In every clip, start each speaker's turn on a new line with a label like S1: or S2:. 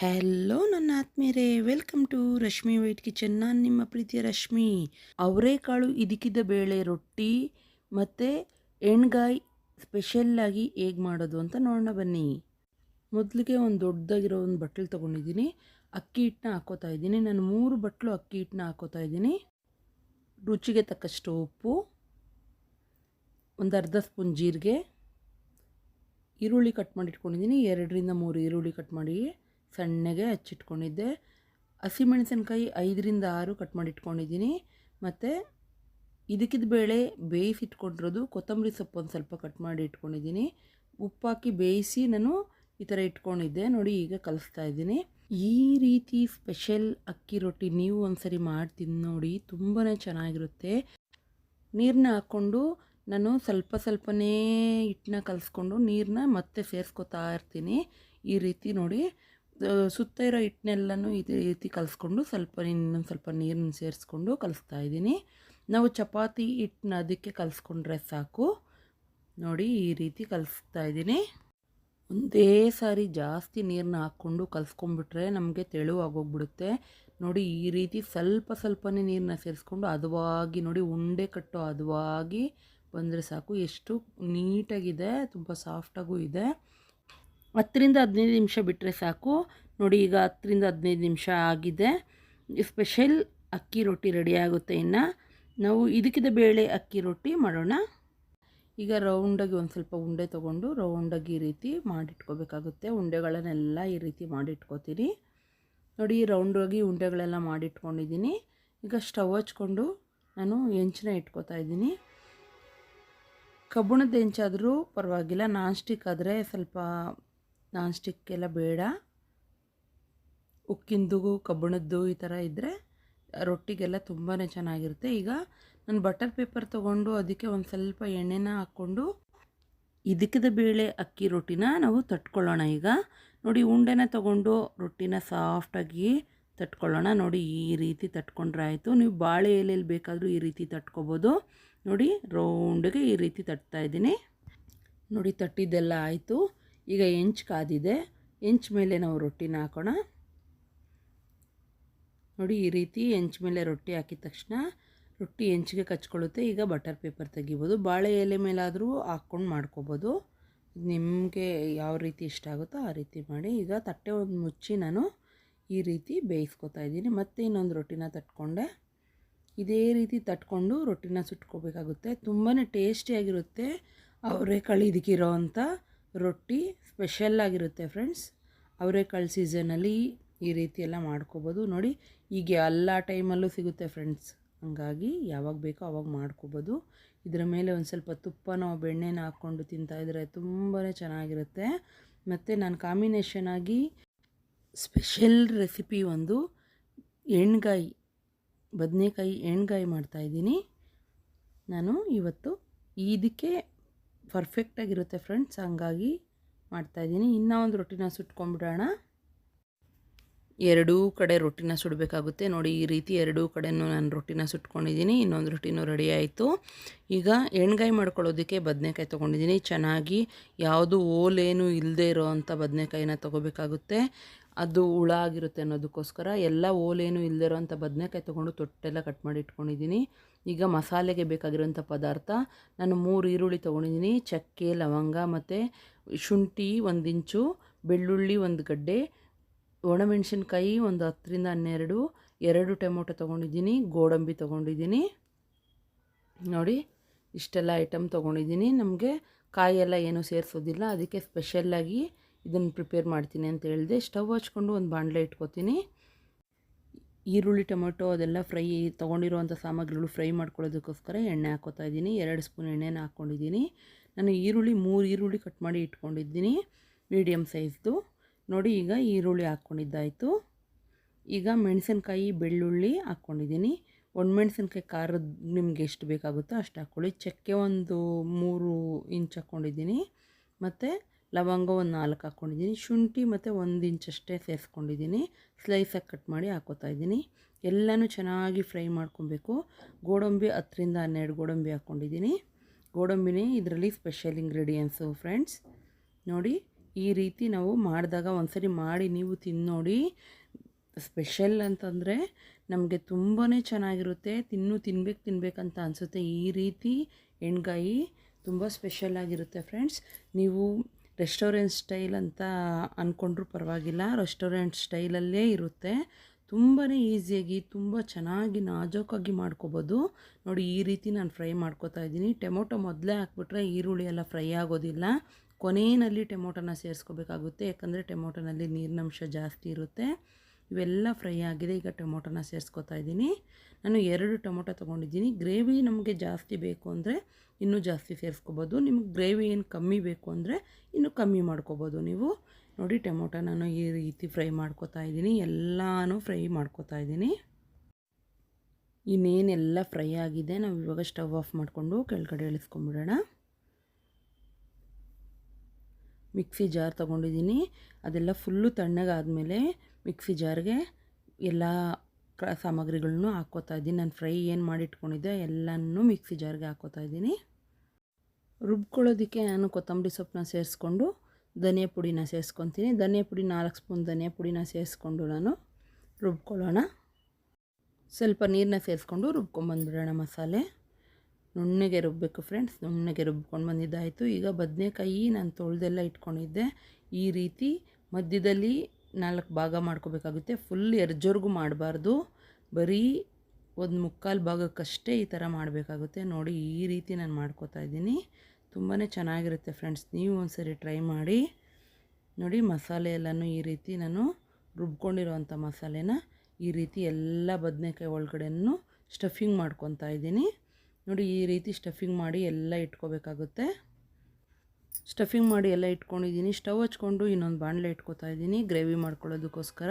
S1: Hello ನನ್ನ ಆತ್ಮೀಯರೇ. Welcome to Rashmi white kitchen ನಾನು ನಿಮ್ಮ ಪ್ರೀತಿಯ ರಶ್ಮಿ. ಅವರೇಕಾಳು ಇದಕ್ಕಿದ್ದ ಬೇಳೆ ರೊಟ್ಟಿ ಮತ್ತು ಎಣ್ಗಾಯಿ ಸ್ಪೆಷಲ್ಲಾಗಿ ಹೇಗೆ ಮಾಡೋದು ಅಂತ ನೋಡೋಣ ಬನ್ನಿ. ಮೊದಲಿಗೆ ಒಂದು ದೊಡ್ಡದಾಗಿರೋ ಒಂದು ಬಟ್ಲು ತೊಗೊಂಡಿದ್ದೀನಿ. ಅಕ್ಕಿ ಹಿಟ್ಟನ್ನ ಹಾಕೋತಾ ಇದ್ದೀನಿ. ನಾನು ಮೂರು ಬಟ್ಲು ಅಕ್ಕಿ ಹಿಟ್ಟನ್ನ ಹಾಕೋತಾ ಇದ್ದೀನಿ. ರುಚಿಗೆ ತಕ್ಕಷ್ಟು ಉಪ್ಪು, ಒಂದು ಅರ್ಧ ಸ್ಪೂನ್ ಜೀರಿಗೆ ಈರುಳ್ಳಿ ಕಟ್ ಮಾಡಿ ಇಟ್ಕೊಂಡಿದ್ದೀನಿ ಎರಡರಿಂದ ಮೂರು ಈರುಳ್ಳಿ ಕಟ್ ಮಾಡಿ ಸಣ್ಣಗೆ ಹಚ್ಚಿಟ್ಕೊಂಡಿದ್ದೆ. ಹಸಿಮೆಣಸಿನ್ಕಾಯಿ ಐದರಿಂದ ಆರು ಕಟ್ ಮಾಡಿ ಇಟ್ಕೊಂಡಿದ್ದೀನಿ ಮತ್ತು ಇದಕ್ಕಿದ ಬೇಳೆ ಬೇಯಿಸಿಟ್ಕೊಂಡಿರೋದು ಕೊತ್ತಂಬರಿ ಸೊಪ್ಪು ಒಂದು ಸ್ವಲ್ಪ ಕಟ್ ಮಾಡಿ ಇಟ್ಕೊಂಡಿದ್ದೀನಿ ಉಪ್ಪಾಕಿ ಬೇಯಿಸಿ ನಾನು ಈ ಥರ ಇಟ್ಕೊಂಡಿದ್ದೆ. ನೋಡಿ ಈಗ ಕಲಿಸ್ತಾ ಇದ್ದೀನಿ. ಈ ರೀತಿ ಸ್ಪೆಷಲ್ ಅಕ್ಕಿ ರೊಟ್ಟಿ ನೀವು ಒಂದ್ಸರಿ ಮಾಡ್ತೀನಿ ನೋಡಿ ತುಂಬಾ ಚೆನ್ನಾಗಿರುತ್ತೆ. ನೀರನ್ನ ಹಾಕ್ಕೊಂಡು ನಾನು ಸ್ವಲ್ಪ ಸ್ವಲ್ಪನೇ ಹಿಟ್ಟನ್ನ ಕಲಿಸ್ಕೊಂಡು ನೀರನ್ನ ಮತ್ತೆ ಸೇರಿಸ್ಕೊತಾ ಇರ್ತೀನಿ. ಈ ರೀತಿ ನೋಡಿ ಸುತ್ತ ಇರೋ ಹಿಟ್ಟನ್ನೆಲ್ಲನೂ ಇದೇ ರೀತಿ ಕಲಿಸ್ಕೊಂಡು ಸ್ವಲ್ಪ ಇನ್ನೊಂದು ಸ್ವಲ್ಪ ನೀರನ್ನ ಸೇರಿಸ್ಕೊಂಡು ಕಲಿಸ್ತಾ ಇದ್ದೀನಿ. ನಾವು ಚಪಾತಿ ಹಿಟ್ಟನ್ನ ಅದಕ್ಕೆ ಕಲಿಸ್ಕೊಂಡ್ರೆ ಸಾಕು. ನೋಡಿ, ಈ ರೀತಿ ಕಲಿಸ್ತಾ ಇದ್ದೀನಿ. ಒಂದೇ ಸಾರಿ ಜಾಸ್ತಿ ನೀರನ್ನ ಹಾಕ್ಕೊಂಡು ಕಲಿಸ್ಕೊಂಡ್ಬಿಟ್ರೆ ನಮಗೆ ತೆಳುವಾಗೋಗ್ಬಿಡುತ್ತೆ. ನೋಡಿ, ಈ ರೀತಿ ಸ್ವಲ್ಪ ಸ್ವಲ್ಪನೇ ನೀರನ್ನ ಸೇರಿಸ್ಕೊಂಡು ಹದವಾಗಿ ನೋಡಿ, ಉಂಡೆ ಕಟ್ಟು ಹದವಾಗಿ ಬಂದರೆ ಸಾಕು. ಎಷ್ಟು ನೀಟಾಗಿದೆ, ತುಂಬ ಸಾಫ್ಟಾಗೂ ಇದೆ. ಹತ್ತರಿಂದ ಹದಿನೈದು ನಿಮಿಷ ಬಿಟ್ಟರೆ ಸಾಕು. ನೋಡಿ, ಈಗ ಹತ್ತರಿಂದ ಹದಿನೈದು ನಿಮಿಷ ಆಗಿದೆ. ಸ್ಪೆಷಲ್ ಅಕ್ಕಿ ರೊಟ್ಟಿ ರೆಡಿ ಆಗುತ್ತೆ ಇನ್ನು. ನಾವು ಇದಕ್ಕಿದ ಬೇಳೆ ಅಕ್ಕಿ ರೊಟ್ಟಿ ಮಾಡೋಣ. ಈಗ ರೌಂಡಾಗಿ ಒಂದು ಸ್ವಲ್ಪ ಉಂಡೆ ತೊಗೊಂಡು ರೌಂಡಾಗಿ ಈ ರೀತಿ ಮಾಡಿಟ್ಕೋಬೇಕಾಗುತ್ತೆ. ಉಂಡೆಗಳನ್ನೆಲ್ಲ ಈ ರೀತಿ ಮಾಡಿಟ್ಕೋತೀರಿ. ನೋಡಿ, ರೌಂಡಾಗಿ ಉಂಡೆಗಳೆಲ್ಲ ಮಾಡಿಟ್ಕೊಂಡಿದ್ದೀನಿ. ಈಗ ಸ್ಟವ್ ಹಚ್ಕೊಂಡು ನಾನು ಹೆಂಚನ್ನ ಇಟ್ಕೋತಾ ಇದ್ದೀನಿ. ಕಬ್ಬಣದ ಹೆಂಚಾದರೂ ಪರವಾಗಿಲ್ಲ. ನಾನ್ ಸ್ಟಿಕ್ ಆದರೆ ಸ್ವಲ್ಪ ನಾನ್ ಸ್ಟಿಕ್ ಎಲ್ಲ ಬೇಡ. ಉಕ್ಕಿಂದು ಕಬ್ಬಣದ್ದು ಈ ಥರ ಇದ್ದರೆ ರೊಟ್ಟಿಗೆಲ್ಲ ತುಂಬಾ ಚೆನ್ನಾಗಿರುತ್ತೆ. ಈಗ ನಾನು ಬಟರ್ ಪೇಪರ್ ತೊಗೊಂಡು ಅದಕ್ಕೆ ಒಂದು ಸ್ವಲ್ಪ ಎಣ್ಣೆನ ಹಾಕ್ಕೊಂಡು ಇದಕ್ಕದ ಬೇಳೆ ಅಕ್ಕಿ ರೊಟ್ಟಿನ ನಾವು ತಟ್ಕೊಳ್ಳೋಣ ಈಗ. ನೋಡಿ ಉಂಡೆನ ತೊಗೊಂಡು ರೊಟ್ಟಿನ ಸಾಫ್ಟಾಗಿ ತಟ್ಕೊಳ್ಳೋಣ. ನೋಡಿ ಈ ರೀತಿ ತಟ್ಕೊಂಡ್ರೆ ಆಯಿತು. ನೀವು ಬಾಳೆ ಎಲೆಯಲ್ಲಿ ಬೇಕಾದರೂ ಈ ರೀತಿ ತಟ್ಕೊಬೋದು. ನೋಡಿ ರೌಂಡಿಗೆ ಈ ರೀತಿ ತಟ್ತಾ ಇದ್ದೀನಿ. ನೋಡಿ ತಟ್ಟಿದ್ದೆಲ್ಲ ಆಯಿತು. ಈಗ ಹೆಂಚು ಕಾದಿದೆ. ಎಂಚ್ ಮೇಲೆ ನಾವು ರೊಟ್ಟಿನ ಹಾಕೋಣ. ನೋಡಿ ಈ ರೀತಿ ಎಂಚ್ ಮೇಲೆ ರೊಟ್ಟಿ ಹಾಕಿದ ತಕ್ಷಣ ರೊಟ್ಟಿ ಹೆಂಚಿಗೆ ಕಚ್ಕೊಳ್ಳುತ್ತೆ. ಈಗ ಬಟರ್ ಪೇಪರ್ ತೆಗಿಬೋದು. ಬಾಳೆ ಎಲೆ ಮೇಲಾದರೂ ಹಾಕ್ಕೊಂಡು ಮಾಡ್ಕೋಬೋದು. ನಿಮಗೆ ಯಾವ ರೀತಿ ಇಷ್ಟ ಆಗುತ್ತೋ ಆ ರೀತಿ ಮಾಡಿ. ಈಗ ತಟ್ಟೆ ಒಂದು ಮುಚ್ಚಿ ನಾನು ಈ ರೀತಿ ಬೇಯಿಸ್ಕೊತಾ ಇದ್ದೀನಿ. ಮತ್ತೆ ಇನ್ನೊಂದು ರೊಟ್ಟಿನ ತಟ್ಕೊಂಡೆ. ಇದೇ ರೀತಿ ತಟ್ಕೊಂಡು ರೊಟ್ಟಿನ ಸುಟ್ಕೋಬೇಕಾಗುತ್ತೆ. ತುಂಬಾ ಟೇಸ್ಟಿಯಾಗಿರುತ್ತೆ ಅವರೆಕಾಳು ಇದಕ್ಕಿರೋ ಅಂಥ ರೊಟ್ಟಿ ಸ್ಪೆಷಲ್ಲಾಗಿರುತ್ತೆ ಫ್ರೆಂಡ್ಸ್. ಅವರೆಕಾಳು ಸೀಸನಲ್ಲಿ ಈ ರೀತಿ ಎಲ್ಲ ಮಾಡ್ಕೋಬೋದು. ನೋಡಿ ಈಗ ಎಲ್ಲ ಟೈಮಲ್ಲೂ ಸಿಗುತ್ತೆ ಫ್ರೆಂಡ್ಸ್. ಹಾಗಾಗಿ ಯಾವಾಗ ಬೇಕೋ ಅವಾಗ ಮಾಡ್ಕೋಬೋದು. ಇದರ ಮೇಲೆ ಒಂದು ಸ್ವಲ್ಪ ತುಪ್ಪನೋ ಬೆಣ್ಣೆನ ಹಾಕ್ಕೊಂಡು ತಿಂತಾಯಿದ್ರೆ ತುಂಬಾ ಚೆನ್ನಾಗಿರುತ್ತೆ. ಮತ್ತು ನಾನು ಕಾಂಬಿನೇಷನ್ ಆಗಿ ಸ್ಪೆಷಲ್ ರೆಸಿಪಿ ಒಂದು ಎಣ್ಗಾಯಿ. ಬದನೆಕಾಯಿ ಎಣ್ಗಾಯಿ ಮಾಡ್ತಾಯಿದ್ದೀನಿ ನಾನು ಇವತ್ತು ಇದಕ್ಕೆ ಪರ್ಫೆಕ್ಟಾಗಿರುತ್ತೆ ಫ್ರೆಂಡ್ಸ್ ಹಂಗಾಗಿ ಮಾಡ್ತಾಯಿದ್ದೀನಿ ಇನ್ನೂ ಒಂದು ರೊಟ್ಟಿನ ಸುಟ್ಕೊಂಡ್ಬಿಡೋಣ. ಎರಡೂ ಕಡೆ ರೊಟ್ಟಿನ ಸುಡಬೇಕಾಗುತ್ತೆ. ನೋಡಿ, ಈ ರೀತಿ ಎರಡೂ ಕಡೆನೂ ನಾನು ರೊಟ್ಟಿನ ಸುಟ್ಕೊಂಡಿದ್ದೀನಿ. ಇನ್ನೊಂದು ರೊಟ್ಟಿನೂ ರೆಡಿ ಆಯಿತು. ಈಗ ಎಣ್ಗಾಯಿ ಮಾಡ್ಕೊಳ್ಳೋದಕ್ಕೆ ಬದನೆಕಾಯಿ ತೊಗೊಂಡಿದ್ದೀನಿ. ಚೆನ್ನಾಗಿ ಯಾವುದು ಓಲೇನು ಇಲ್ಲದೆ ಇರೋ ಅಂಥ ಬದನೆಕಾಯಿನ ತೊಗೋಬೇಕಾಗುತ್ತೆ. ಅದು ಹುಳ ಆಗಿರುತ್ತೆ ಅನ್ನೋದಕ್ಕೋಸ್ಕರ ಎಲ್ಲ ಓಲೇನು ಇಲ್ಲದಿರೋ ಇರೋವಂಥ ಬದನೆಕಾಯಿ ತೊಗೊಂಡು ತೊಟ್ಟೆಲ್ಲ ಕಟ್ ಮಾಡಿ ಇಟ್ಕೊಂಡಿದ್ದೀನಿ. ಈಗ ಮಸಾಲೆಗೆ ಬೇಕಾಗಿರೋಂಥ ಪದಾರ್ಥ, ನಾನು ಮೂರು ಈರುಳ್ಳಿ ತೊಗೊಂಡಿದ್ದೀನಿ. ಚಕ್ಕೆ, ಲವಂಗ ಮತ್ತು ಶುಂಠಿ ಒಂದು ಇಂಚು, ಬೆಳ್ಳುಳ್ಳಿ ಒಂದು ಗಡ್ಡೆ, ಒಣಮೆಣಸಿನ್ಕಾಯಿ ಒಂದು ಹತ್ತರಿಂದ ಹನ್ನೆರಡು, ಎರಡು ಟೊಮೊಟೊ ತೊಗೊಂಡಿದ್ದೀನಿ, ಗೋಡಂಬಿ ತೊಗೊಂಡಿದ್ದೀನಿ. ನೋಡಿ, ಇಷ್ಟೆಲ್ಲ ಐಟಮ್ ತೊಗೊಂಡಿದ್ದೀನಿ. ನಮಗೆ ಕಾಯಿ ಎಲ್ಲ ಏನೂ ಸೇರಿಸೋದಿಲ್ಲ. ಅದಕ್ಕೆ ಸ್ಪೆಷಲ್ಲಾಗಿ ಇದನ್ನು ಪ್ರಿಪೇರ್ ಮಾಡ್ತೀನಿ ಅಂತ ಹೇಳಿದೆ ಸ್ಟವ್ ಹಚ್ಕೊಂಡು ಒಂದು ಬಾಂಡ್ಲೆ ಇಟ್ಕೋತೀನಿ. ಈರುಳ್ಳಿ, ಟೊಮೊಟೊ ಅದೆಲ್ಲ ಫ್ರೈ ತೊಗೊಂಡಿರುವಂಥ ಸಾಮಗ್ರಿಗಳು ಫ್ರೈ ಮಾಡ್ಕೊಳ್ಳೋದಕ್ಕೋಸ್ಕರ ಎಣ್ಣೆ ಹಾಕೋತಾ ಇದ್ದೀನಿ. ಎರಡು ಸ್ಪೂನ್ ಎಣ್ಣೆನ ಹಾಕ್ಕೊಂಡಿದ್ದೀನಿ ನಾನು ಈರುಳ್ಳಿ ಮೂರು ಈರುಳ್ಳಿ ಕಟ್ ಮಾಡಿ ಇಟ್ಕೊಂಡಿದ್ದೀನಿ ಮೀಡಿಯಮ್ ಸೈಜ್ದು ನೋಡಿ ಈಗ ಈರುಳ್ಳಿ ಹಾಕ್ಕೊಂಡಿದ್ದಾಯಿತು ಈಗ ಮೆಣಸಿನ್ಕಾಯಿ, ಬೆಳ್ಳುಳ್ಳಿ ಹಾಕ್ಕೊಂಡಿದ್ದೀನಿ ಒಣಮೆಣ್ಸಿನ್ಕಾಯಿ ಖಾರದ ನಿಮ್ಗೆ ಎಷ್ಟು ಬೇಕಾಗುತ್ತೋ ಅಷ್ಟು ಹಾಕ್ಕೊಳ್ಳಿ ಚಕ್ಕೆ ಒಂದು ಮೂರು ಇಂಚ್ ಹಾಕ್ಕೊಂಡಿದ್ದೀನಿ ಮತ್ತು ಲವಂಗ ಒಂದು ನಾಲ್ಕು ಹಾಕ್ಕೊಂಡಿದ್ದೀನಿ ಶುಂಠಿ ಮತ್ತು ಒಂದು ಇಂಚಷ್ಟೇ ಸೇರಿಸ್ಕೊಂಡಿದ್ದೀನಿ. ಸ್ಲೈಸಾಗಿ ಕಟ್ ಮಾಡಿ ಹಾಕೋತಾ ಇದ್ದೀನಿ. ಎಲ್ಲನೂ ಚೆನ್ನಾಗಿ ಫ್ರೈ ಮಾಡ್ಕೊಬೇಕು. ಗೋಡಂಬಿ ಹತ್ತರಿಂದ ಹನ್ನೆರಡು ಗೋಡಂಬಿ ಹಾಕ್ಕೊಂಡಿದ್ದೀನಿ ಗೋಡಂಬಿನೇ ಇದರಲ್ಲಿ ಸ್ಪೆಷಲ್ ಇಂಗ್ರೀಡಿಯೆಂಟ್ಸು ಫ್ರೆಂಡ್ಸ್ ನೋಡಿ, ಈ ರೀತಿ ನಾವು ಮಾಡಿದಾಗ ಒಂದ್ಸರಿ ಮಾಡಿ ನೀವು ತಿನ್ನೋಡಿ. ನೋಡಿ ಸ್ಪೆಷಲ್ ಅಂತಂದರೆ ನಮಗೆ ತುಂಬಾ ಚೆನ್ನಾಗಿರುತ್ತೆ. ತಿನ್ನು, ತಿನ್ಬೇಕು, ತಿನ್ಬೇಕಂತ ಅನಿಸುತ್ತೆ. ಈ ರೀತಿ ಎಣ್ಗಾಯಿ ತುಂಬ ಸ್ಪೆಷಲ್ ಆಗಿರುತ್ತೆ ಫ್ರೆಂಡ್ಸ್ ನೀವು ರೆಸ್ಟೋರೆಂಟ್ ಸ್ಟೈಲ್ ಅಂತ ಅಂದ್ಕೊಂಡ್ರೂ ಪರವಾಗಿಲ್ಲ. ರೆಸ್ಟೋರೆಂಟ್ ಸ್ಟೈಲಲ್ಲೇ ಇರುತ್ತೆ. ತುಂಬಾ ಈಸಿಯಾಗಿ, ತುಂಬ ಚೆನ್ನಾಗಿ ನಾಜೋಕಾಗಿ ಮಾಡ್ಕೋಬೋದು. ನೋಡಿ, ಈ ರೀತಿ ನಾನು ಫ್ರೈ ಮಾಡ್ಕೋತಾ ಇದ್ದೀನಿ. ಟೊಮೊಟೊ ಮೊದಲೇ ಹಾಕ್ಬಿಟ್ರೆ ಈರುಳ್ಳಿ ಎಲ್ಲ ಫ್ರೈ ಆಗೋದಿಲ್ಲ. ಕೊನೆಯಲ್ಲಿ ಟೊಮೊಟೊನ ಸೇರಿಸ್ಕೋಬೇಕಾಗುತ್ತೆ. ಯಾಕಂದರೆ ಟೊಮೊಟೊನಲ್ಲಿ ನೀರಿನಂಶ ಜಾಸ್ತಿ ಇರುತ್ತೆ. ಇವೆಲ್ಲ ಫ್ರೈ ಆಗಿದೆ. ಈಗ ಟೊಮೊಟೊನ ಸೇರಿಸ್ಕೊತಾ ಇದ್ದೀನಿ. ನಾನು ಎರಡು ಟೊಮೊಟೊ ತೊಗೊಂಡಿದ್ದೀನಿ. ಗ್ರೇವಿ ನಮಗೆ ಜಾಸ್ತಿ ಬೇಕು ಅಂದರೆ ಇನ್ನೂ ಜಾಸ್ತಿ ಸೇರಿಸ್ಕೋಬೋದು. ನಿಮ್ಗೆ ಗ್ರೇವಿ ಏನು ಕಮ್ಮಿ ಬೇಕು ಅಂದರೆ ಇನ್ನೂ ಕಮ್ಮಿ ಮಾಡ್ಕೋಬೋದು ನೀವು. ನೋಡಿ, ಟೊಮೊಟೊ ನಾನು ಈ ರೀತಿ ಫ್ರೈ ಮಾಡ್ಕೋತಾ ಇದ್ದೀನಿ. ಎಲ್ಲನೂ ಫ್ರೈ ಮಾಡ್ಕೋತಾ ಇದ್ದೀನಿ. ಇನ್ನೇನೆಲ್ಲ ಫ್ರೈ ಆಗಿದೆ. ನಾವು ಇವಾಗ ಸ್ಟವ್ ಆಫ್ ಮಾಡಿಕೊಂಡು ಕೆಳಗಡೆ ಇಳಿಸ್ಕೊಂಬಿಡೋಣ ಮಿಕ್ಸಿ ಜಾರ್ ತೊಗೊಂಡಿದ್ದೀನಿ. ಅದೆಲ್ಲ ಫುಲ್ಲು ತಣ್ಣಗಾದಮೇಲೆ ಮಿಕ್ಸಿ ಜಾರ್ಗೆ ಎಲ್ಲ ಸಾಮಗ್ರಿಗಳನ್ನು ಹಾಕ್ಕೋತಾ ಇದ್ದೀನಿ. ನಾನು ಫ್ರೈ ಏನು ಮಾಡಿಟ್ಕೊಂಡಿದ್ದೆ ಎಲ್ಲನೂ ಮಿಕ್ಸಿ ಜಾರ್ಗೆ ಹಾಕ್ಕೋತಾ ಇದ್ದೀನಿ. ರುಬ್ಕೊಳ್ಳೋದಕ್ಕೆ ನಾನು ಕೊತ್ತಂಬರಿ ಸೊಪ್ಪನ್ನ ಸೇರಿಸ್ಕೊಂಡು ಧನಿಯಾ ಪುಡಿನ ಸೇರಿಸ್ಕೊತೀನಿ. ಧನಿಯಾ ಪುಡಿ ನಾಲ್ಕು ಸ್ಪೂನ್ ಧನಿಯಾ ಪುಡಿನ ಸೇರಿಸ್ಕೊಂಡು ನಾನು ರುಬ್ಕೊಳ್ಳೋಣ. ಸ್ವಲ್ಪ ನೀರನ್ನ ಸೇರಿಸ್ಕೊಂಡು ರುಬ್ಕೊಂಬಂದ್ಬಿಡೋಣ ಮಸಾಲೆ. ನುಣ್ಣಗೆ ರುಬ್ಬಬೇಕು ಫ್ರೆಂಡ್ಸ್ ನುಣ್ಣಗೆ ರುಬ್ಕೊಂಡು ಬಂದಿದ್ದಾಯಿತು. ಈಗ ಬದನೆಕಾಯಿ ನಾನು ತೊಳೆದೆಲ್ಲ ಇಟ್ಕೊಂಡಿದ್ದೆ. ಈ ರೀತಿ ಮಧ್ಯದಲ್ಲಿ ನಾಲ್ಕು ಭಾಗ ಮಾಡ್ಕೋಬೇಕಾಗುತ್ತೆ. ಫುಲ್ ಎರ್ಜೋರ್ಗೂ ಮಾಡಬಾರ್ದು. ಬರೀ ಒಂದು ಮುಕ್ಕಾಲು ಭಾಗಕ್ಕಷ್ಟೇ ಈ ಥರ ಮಾಡಬೇಕಾಗುತ್ತೆ. ನೋಡಿ, ಈ ರೀತಿ ನಾನು ಮಾಡ್ಕೋತಾ ಇದ್ದೀನಿ. ತುಂಬಾ ಚೆನ್ನಾಗಿರುತ್ತೆ ಫ್ರೆಂಡ್ಸ್ ನೀವು ಒಂದ್ಸರಿ ಟ್ರೈ ಮಾಡಿ. ನೋಡಿ, ಮಸಾಲೆ ಎಲ್ಲನೂ ಈ ರೀತಿ ನಾನು ರುಬ್ಕೊಂಡಿರೋವಂಥ ಮಸಾಲೆನ ಈ ರೀತಿ ಎಲ್ಲ ಬದನೆಕಾಯಿ ಒಳಗಡೆನೂ ಸ್ಟಫಿಂಗ್ ಮಾಡ್ಕೊತಾ ಇದ್ದೀನಿ. ನೋಡಿ ಈ ರೀತಿ ಸ್ಟಫಿಂಗ್ ಮಾಡಿ ಎಲ್ಲ ಇಟ್ಕೋಬೇಕಾಗುತ್ತೆ. ಸ್ಟಫಿಂಗ್ ಮಾಡಿ ಎಲ್ಲ ಇಟ್ಕೊಂಡಿದ್ದೀನಿ. ಸ್ಟವ್ ಹಚ್ಕೊಂಡು ಇನ್ನೊಂದು ಬಾಣಲೆ ಇಟ್ಕೋತಾ ಇದ್ದೀನಿ. ಗ್ರೇವಿ ಮಾಡ್ಕೊಳ್ಳೋದಕ್ಕೋಸ್ಕರ.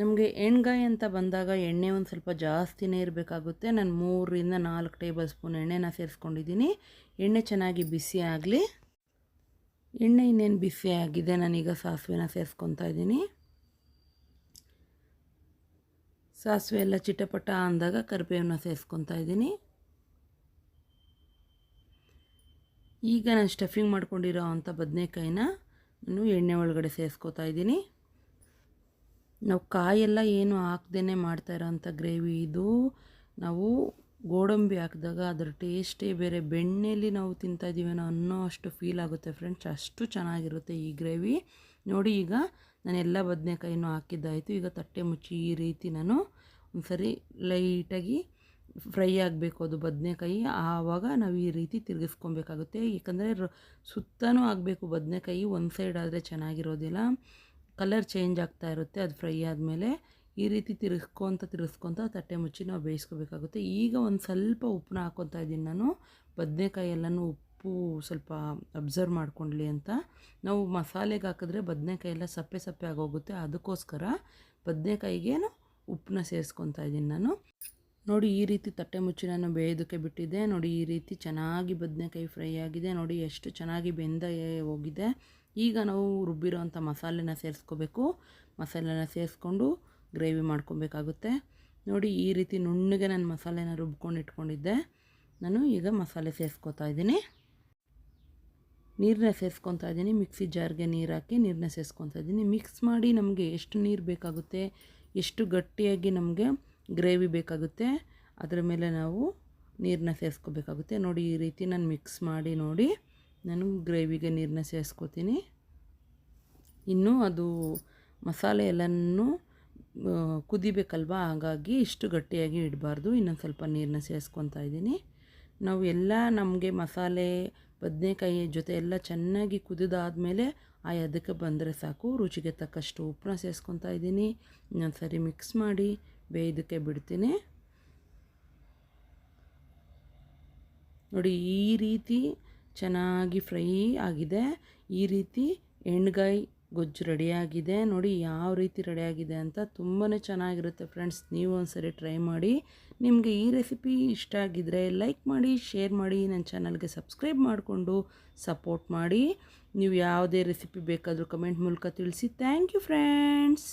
S1: ನಮಗೆ ಎಣ್ಗಾಯಿ ಅಂತ ಬಂದಾಗ ಎಣ್ಣೆ ಒಂದು ಸ್ವಲ್ಪ ಜಾಸ್ತಿನೇ ಇರಬೇಕಾಗುತ್ತೆ. ನಾನು ಮೂರರಿಂದ ನಾಲ್ಕು ಟೇಬಲ್ ಸ್ಪೂನ್ ಎಣ್ಣೆನ ಸೇರಿಸ್ಕೊಂಡಿದ್ದೀನಿ. ಎಣ್ಣೆ ಚೆನ್ನಾಗಿ ಬಿಸಿ ಆಗಲಿ. ಎಣ್ಣೆ ಇನ್ನೇನು ಬಿಸಿ ಆಗಿದೆ, ನಾನೀಗ ಸಾಸಿವೆನ ಸೇರಿಸ್ಕೊತಾ ಇದ್ದೀನಿ. ಸಾಸಿವೆ ಎಲ್ಲ ಚಿಟಪಟ ಅಂದಾಗ ಕರಿಬೇವನ್ನ ಸೇರಿಸ್ಕೊತಾ ಇದ್ದೀನಿ. ಈಗ ನಾನು ಸ್ಟಫಿಂಗ್ ಮಾಡ್ಕೊಂಡಿರೋ ಅಂಥ ಬದನೇಕಾಯಿನ ನಾನು ಎಣ್ಣೆ ಒಳಗಡೆ ಸೇರಿಸ್ಕೋತಾ ಇದ್ದೀನಿ. ನಾವು ಕಾಯೆಲ್ಲ ಏನು ಹಾಕ್ದೇ ಮಾಡ್ತಾ ಇರೋವಂಥ ಗ್ರೇವಿ ಇದು. ನಾವು ಗೋಡಂಬಿ ಹಾಕಿದಾಗ ಅದರ ಟೇಸ್ಟೇ ಬೇರೆ. ಬೆಣ್ಣೆಯಲ್ಲಿ ನಾವು ತಿಂತಾ ಇದ್ದೀವೇನೋ ಅನ್ನೋ ಅಷ್ಟು ಫೀಲ್ ಆಗುತ್ತೆ ಫ್ರೆಂಡ್ಸ್ ಅಷ್ಟು ಚೆನ್ನಾಗಿರುತ್ತೆ ಈ ಗ್ರೇವಿ. ನೋಡಿ ಈಗ ನಾನು ಎಲ್ಲ ಬದನೆಕಾಯಿನೂ ಹಾಕಿದ್ದಾಯಿತು. ಈಗ ತಟ್ಟೆ ಮುಚ್ಚಿ ಈ ರೀತಿ ನಾನು ಒಂದು ಸರಿ ಲೈಟಾಗಿ ಫ್ರೈ ಆಗಬೇಕು ಅದು ಬದನೆಕಾಯಿ, ಆವಾಗ ನಾವು ಈ ರೀತಿ ತಿರುಗಿಸ್ಕೊಬೇಕಾಗುತ್ತೆ. ಏಕೆಂದರೆ ರ ಸುತ್ತಲೂ ಆಗಬೇಕು ಬದನೆಕಾಯಿ, ಒಂದು ಸೈಡ್ ಆದರೆ ಚೆನ್ನಾಗಿರೋದಿಲ್ಲ. ಕಲರ್ ಚೇಂಜ್ ಆಗ್ತಾ ಇರುತ್ತೆ, ಅದು ಫ್ರೈ ಆದಮೇಲೆ ಈ ರೀತಿ ತಿರುಗಿಸ್ಕೊತ ತಿರುಗಿಸ್ಕೊತ ತಟ್ಟೆ ಮುಚ್ಚಿ ನಾವು ಬೇಯಿಸ್ಕೋಬೇಕಾಗುತ್ತೆ. ಈಗ ಒಂದು ಸ್ವಲ್ಪ ಉಪ್ಪನ್ನ ಹಾಕ್ಕೊತಾ ಇದ್ದೀನಿ ನಾನು. ಬದನೆಕಾಯಿ ಎಲ್ಲನೂ ಉಪ್ಪು ಸ್ವಲ್ಪ ಅಬ್ಸರ್ವ್ ಮಾಡ್ಕೊಳ್ಳಿ ಅಂತ. ನಾವು ಮಸಾಲೆಗೆ ಹಾಕಿದ್ರೆ ಬದನೆಕಾಯಿ ಎಲ್ಲ ಸಪ್ಪೆ ಸಪ್ಪೆ ಆಗೋಗುತ್ತೆ, ಅದಕ್ಕೋಸ್ಕರ ಬದನೆಕಾಯಿಗೇನು ಉಪ್ಪನ್ನ ಸೇರಿಸ್ಕೊತಾ ಇದ್ದೀನಿ ನಾನು. ನೋಡಿ ಈ ರೀತಿ ತಟ್ಟೆ ಮುಚ್ಚಿ ನಾನು ಬೇಯೋದಕ್ಕೆ ಬಿಟ್ಟಿದ್ದೆ ನೋಡಿ ಈ ರೀತಿ ಚೆನ್ನಾಗಿ ಬದನೆಕಾಯಿ ಫ್ರೈ ಆಗಿದೆ. ನೋಡಿ ಎಷ್ಟು ಚೆನ್ನಾಗಿ ಬೆಂದ ಹೋಗಿದೆ. ಈಗ ನಾವು ರುಬ್ಬಿರೋವಂಥ ಮಸಾಲೆನ ಸೇರಿಸ್ಕೋಬೇಕು. ಮಸಾಲೆನ ಸೇರಿಸ್ಕೊಂಡು ಗ್ರೇವಿ ಮಾಡ್ಕೊಬೇಕಾಗುತ್ತೆ. ನೋಡಿ ಈ ರೀತಿ ನುಣ್ಣಗೆ ನಾನು ಮಸಾಲೆನ ರುಬ್ಕೊಂಡು ಇಟ್ಕೊಂಡಿದ್ದೆ. ನಾನು ಈಗ ಮಸಾಲೆ ಸೇರಿಸ್ಕೊತಾ ಇದ್ದೀನಿ. ನೀರನ್ನ ಸೇರಿಸ್ಕೊತಾ ಇದ್ದೀನಿ. ಮಿಕ್ಸಿ ಜಾರ್ಗೆ ನೀರು ಹಾಕಿ ನೀರನ್ನ ಸೇರಿಸ್ಕೊತಾ ಇದ್ದೀನಿ. ಮಿಕ್ಸ್ ಮಾಡಿ ನಮಗೆ ಎಷ್ಟು ನೀರು ಬೇಕಾಗುತ್ತೆ, ಎಷ್ಟು ಗಟ್ಟಿಯಾಗಿ ನಮಗೆ ಗ್ರೇವಿ ಬೇಕಾಗುತ್ತೆ. ಅದರ ಮೇಲೆ ನಾವು ನೀರನ್ನ ಸೇರಿಸ್ಕೋಬೇಕಾಗುತ್ತೆ ನೋಡಿ, ಈ ರೀತಿ ನಾನು ಮಿಕ್ಸ್ ಮಾಡಿ ನೋಡಿ, ನಾನು ಗ್ರೇವಿಗೆ ನೀರನ್ನ ಸೇರಿಸ್ಕೋತೀನಿ ಇನ್ನು ಅದು ಮಸಾಲೆ ಎಲ್ಲನೂ ಕುದಿಬೇಕಲ್ವ? ಹಾಗಾಗಿ ಇಷ್ಟು ಗಟ್ಟಿಯಾಗಿ ಇಡಬಾರ್ದು. ಇನ್ನೊಂದು ಸ್ವಲ್ಪ ನೀರನ್ನ ಸೇರಿಸ್ಕೊತಾ ಇದ್ದೀನಿ. ನಾವು ಎಲ್ಲ ನಮಗೆ ಮಸಾಲೆ, ಬದನೆಕಾಯಿ ಜೊತೆ ಎಲ್ಲ ಚೆನ್ನಾಗಿ ಕುದಿದಾದಮೇಲೆ ಆ ಅದಕ್ಕೆ ಬಂದರೆ ಸಾಕು. ರುಚಿಗೆ ತಕ್ಕಷ್ಟು ಉಪ್ಪನ್ನ ಸೇರಿಸ್ಕೊತಾ ಇದ್ದೀನಿ. ಇನ್ನೊಂದು ಸರಿ ಮಿಕ್ಸ್ ಮಾಡಿ ಬೇಯೋದಕ್ಕೆ ಬಿಡ್ತೀನಿ. ನೋಡಿ, ಈ ರೀತಿ ಚೆನ್ನಾಗಿ ಫ್ರೈ ಆಗಿದೆ. ಈ ರೀತಿ ಎಣ್ಗಾಯಿ ಗೊಜ್ಜು ರೆಡಿಯಾಗಿದೆ. ನೋಡಿ, ಯಾವ ರೀತಿ ರೆಡಿಯಾಗಿದೆ ಅಂತ ತುಂಬಾ ಚೆನ್ನಾಗಿರುತ್ತೆ ಫ್ರೆಂಡ್ಸ್. ನೀವು ಒಂದ್ಸರಿ ಟ್ರೈ ಮಾಡಿ. ನಿಮಗೆ ಈ ರೆಸಿಪಿ ಇಷ್ಟ ಆಗಿದ್ದರೆ ಲೈಕ್ ಮಾಡಿ, ಶೇರ್ ಮಾಡಿ, ನನ್ನ ಚಾನಲ್ಗೆ ಸಬ್ಸ್ಕ್ರೈಬ್ ಮಾಡಿಕೊಂಡು ಸಪೋರ್ಟ್ ಮಾಡಿ. ನೀವು ಯಾವುದೇ ರೆಸಿಪಿ ಬೇಕಾದರೂ ಕಮೆಂಟ್ ಮೂಲಕ ತಿಳಿಸಿ. Thank you friends.